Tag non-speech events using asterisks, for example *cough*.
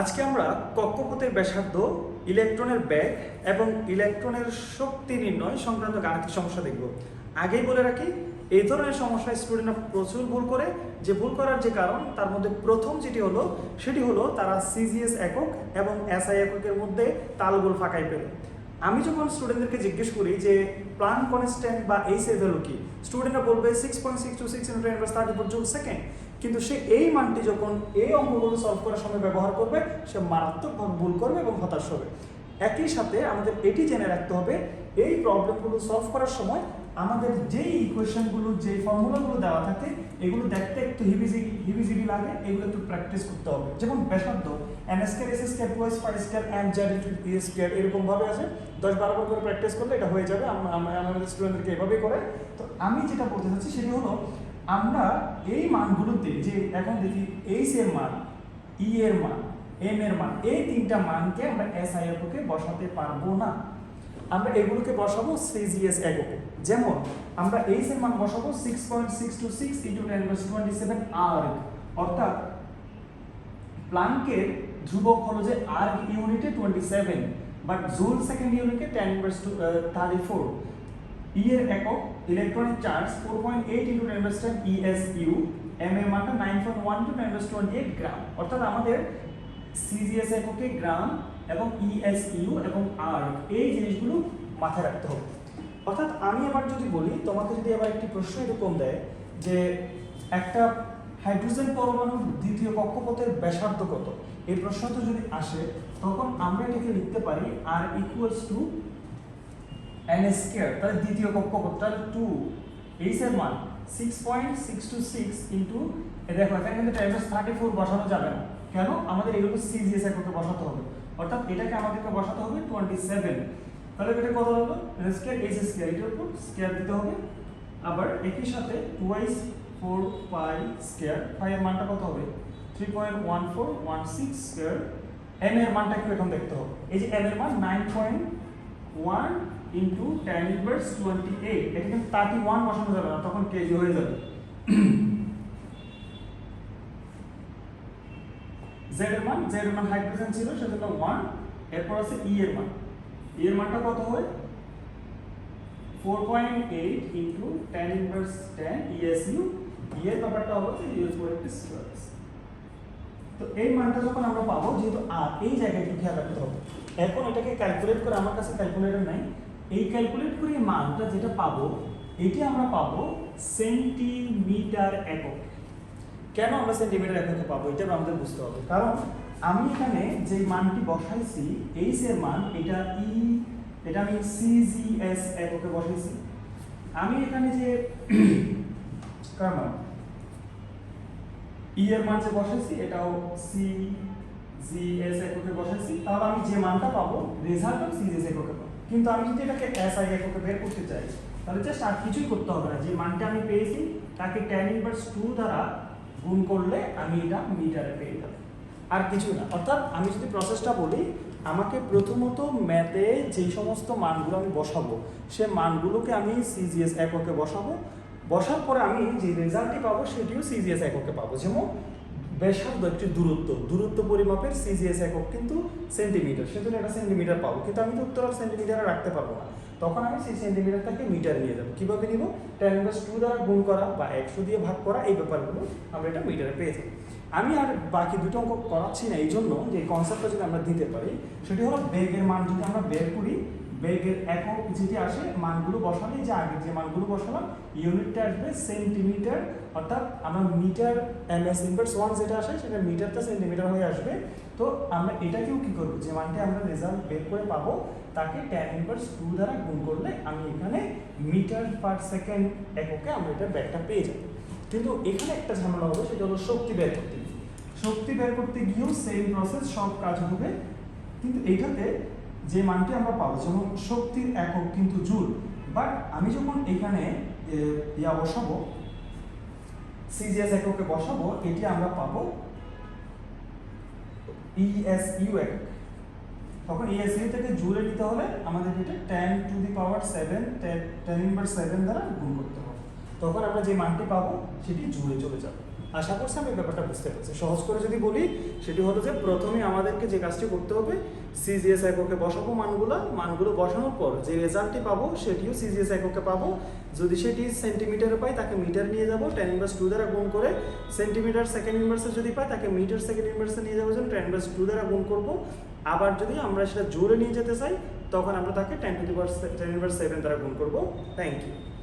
আজকে আমরা কক্ষপথের ব্যাসার্ধ, ইলেকট্রনের ব্যাগ এবং ইলেকট্রনের শক্তি নির্ণয় সংক্রান্ত গাণিতিক সমস্যা দেখব। আগেই বলে রাখি, এই ধরনের সমস্যায় স্টুডেন্টরা প্রচুর ভুল করে। যে ভুল করার যে কারণ, তার মধ্যে প্রথম যেটি হলো, সেটি হলো তারা সিজিএস একক এবং এসআই এককের মধ্যে তালগোল ফাঁকাই পেল। আমি যখন স্টুডেন্টদেরকে জিজ্ঞেস করি যে, প্লান কনস্ট্যান্ট বা এর ভ্যালু কি? স্টুডেন্টরা বলবে six point six two six into thirty four second কিন্তু সে এই মানটি যখন এই অঙ্কগুলো সলভ করার সময় ব্যবহার করবে, সে মারাত্মকভাবে ভুল করবে এবং হতাশ হবে। একই সাথে আমাদের এটি জেনে রাখতে হবে, এই প্রবলেমগুলো সলভ করার সময় আমাদের যেই ইকুয়েশনগুলো যে ফর্মুলাগুলো দেওয়া থাকে, এগুলো দেখতে একটু হিবিজিবি হিবিজিবি লাগে, এগুলো একটু প্র্যাকটিস করতে হবে। যেমন ব্যাসার্ধ n square s square two s five square n z into e square এরকমভাবে আছে। দশ বারো বার করে প্র্যাকটিস করলে এটা হয়ে যাবে, আম- আম- আমাদের স্টুডেন্টদেরকে এভাবেই করে। তো আমি যেটা বলতে চাচ্ছি সেটি হলো আমরা এই মানগুলোতে যে এখন দেখি এইচ এর মান ই এর মান এম এর মান, এই তিনটা মানকে আমরা এস আই এককে বসাতে পারব না। আমরা এগুলোকে বসাবো সিজিএস এককে যেমন, আমরা এইচ এর মান বসাবো six point six two six into ten twenty seven আর অর্থাৎ প্লাঙ্কের ধ্রুবক হলো যে আর ইউনিটে twenty seven but joule second ইউনিটে ten inverse to thirty four e এর একক electronic charge four point eight into ten inverse ten ES U m এর মানটা nine point one to ten twenty eight gram অর্থাৎ আমাদের CGS এককে গ্রাম এবং ESU এবং আর এই জিনিসগুলো মাথায় রাখতে হবে। অর্থাৎ আমি এবার যদি বলি, তোমাকে যদি আবার একটি প্রশ্ন এরকম দেয় যে একটা হাইড্রোজেন পরমাণুর দ্বিতীয় কক্ষপথের ব্যাসার্ধ কত? এই প্রশ্নটা যদি আসে, তখন আমরা এটাকে লিখতে পারি আর ইকুয়ালস টু এন স্কোয়ার তাহলে দ্বিতীয় কক্ষপথ তাহলে টু এইচ এর মান six point six two six into দেখো, এখানে কিন্তু টাইমস থার্টি ফোর বসানো যাবে না। কেন? আমাদের এগুলো সিজিএস এককে বসাতে হবে। অর্থাৎ এটাকে আমাদেরকে বসাতে হবে টোয়েন্টি সেভেন তাহলে এটা কত হলো? স্কোয়ার এইচ স্কোয়ার এটার উপর স্কোয়ার দিতে হবে। আবার একই সাথে twice four pi square pi মানটা কত হবে? Three point one four one six square m এর মানটা একটু এখন দেখতে হবে। এই যে এম এর মান nine point one into ten inverse twenty eight এটা কিন্তু থার্টি ওয়ান বসানো যাবে না, তখন কেজি হয়ে যাবে। জেড এর মান জেড এর মান হাইড্রোজেন ছিল, সেজন্য ওয়ান এরপর আছে ই এর মান। ই এর মানটা কত হয়? Four point eight into ten inverse ten ESU e এর ব্যাপারটা হলো যে ইউ ফোর একটি স্কোয়ার তো এই মানটা যখন আমরা পাবো, যেহেতু আর এই জায়গায় একটু খেয়াল রাখতে হবে। এখন এটাকে ক্যালকুলেট করে, আমার কাছে ক্যালকুলেটর নাই। এই ক্যালকুলেট করে মানটা যেটা পাবো, এটি আমরা পাবো সেন্টিমিটার একক। কেন আমরা সেন্টিমিটার এককে পাবো? এটা আমাদের বুঝতে হবে। কারণ আমি এখানে যে মানটি বসাইছি, এইচ এর মান এটা ই এটা আমি সিজিএস এককে বসাইছি। আমি এখানে যে *coughs* কার মান? ই এর মান যে বসাইছি, এটাও সি জি এস এককে বসাইছি। তাহলে আমি যে মানটা পাবো রেজাল্ট সি জি এস এককে কিন্তু আমি যদি এটাকে এস আই এককে বের করতে চাই, তাহলে জাস্ট আর কিছুই করতে হবে না। যে মানটা আমি পেয়েছি, তাকে টেন ইনভার্স টু দ্বারা গুণ করলে আমি এটা মিটারে পেয়ে যাব। আর কিছু না। অর্থাৎ আমি যদি প্রসেসটা বলি, আমাকে প্রথমত ম্যাথে যেই সমস্ত মানগুলো আমি বসাবো, সে মানগুলোকে আমি সিজিএস এককে বসাবো। বসার পরে আমি যে রেজাল্টটি পাবো, সেটিও সিজিএস এককে পাবো। যেমন ব্যাসার্ধ একটি দূরত্ব দূরত্ব পরিমাপের সিজিএস একক কিন্তু সেন্টিমিটার সেজন্য একটা সেন্টিমিটার পাবো। কিন্তু আমি তো উত্তর সেন্টিমিটারে রাখতে পারব না। তখন আমি সেই সেন্টিমিটারটাকে মিটার নিয়ে যাব। কীভাবে নিব? টেন ইনভার্স টু দ্বারা গুণ করা বা একশো দিয়ে ভাগ করা, এই ব্যাপারগুলো আমরা এটা মিটারে পেয়ে যাব। আমি আর বাকি দুটো অঙ্ক করাচ্ছি না এই জন্য যে কনসেপ্টটা যদি আমরা দিতে পারি, সেটি হলো বেগের মান যদি আমরা বের করি বেগের একক যেটি আসে মানগুলো বসালে যে আগে যে মানগুলো বসালাম, ইউনিটটা আসবে সেন্টিমিটার, অর্থাৎ আমরা metre m s inverse one যেটা আসে সেটা মিটারটা সেন্টিমিটার হয়ে আসবে। তো আমরা এটাকেও কি করব? যে মানটি আমরা রেজাল্ট বের করে পাবো, তাকে টেন ইনভার্স টু দ্বারা গুণ করলে আমি এখানে মিটার পার সেকেন্ড এককে আমরা এটা ব্যাগটা পেয়ে যাব। কিন্তু এখানে একটা ঝামেলা হবে, সেটা হলো শক্তি বের করতে। শক্তি বের করতে গিয়েও সেম প্রসেস সব কাজ হবে। কিন্তু এইটাতে যে মানটি আমরা পাবো, যেমন শক্তির একক কিন্তু জুল। বাট আমি যখন এখানে ইয়া বসাবো, সিজিএস এককে বসাবো, এটি আমরা পাবো ইএসইউ একক। তখন ইএসইউ থেকে জুলে নিতে হলে আমাদের এটা ten to the power seven ten inverse seven দ্বারা গুণ করতে হবে। তখন আমরা যে মানটি পাবো, সেটি জুলে চলে যাবে। আশা করছি আমি ব্যাপারটা বুঝতে পারছি। সহজ করে যদি বলি, সেটি হলো যে প্রথমে আমাদেরকে যে কাজটি করতে হবে সিজিএস এককে বসাবো মানগুলো। মানগুলো বসানোর পর যে রেজাল্টটি পাবো, সেটিও সিজিএস এককে পাবো। যদি সেটি সেন্টিমিটারে পাই, তাকে মিটার নিয়ে যাব টেন ইনভার্স টু দ্বারা গুণ করে। সেন্টিমিটার সেকেন্ড ইনভার্সে যদি পাই, তাকে মিটার সেকেন্ড ইনভার্সে নিয়ে যাব জন্য টেন ইনভার্স টু দ্বারা গুণ করব। আবার যদি আমরা সেটা জোরে নিয়ে যেতে চাই, তখন আমরা তাকে ten to the ten inverse seven দ্বারা গুণ করব। Thank you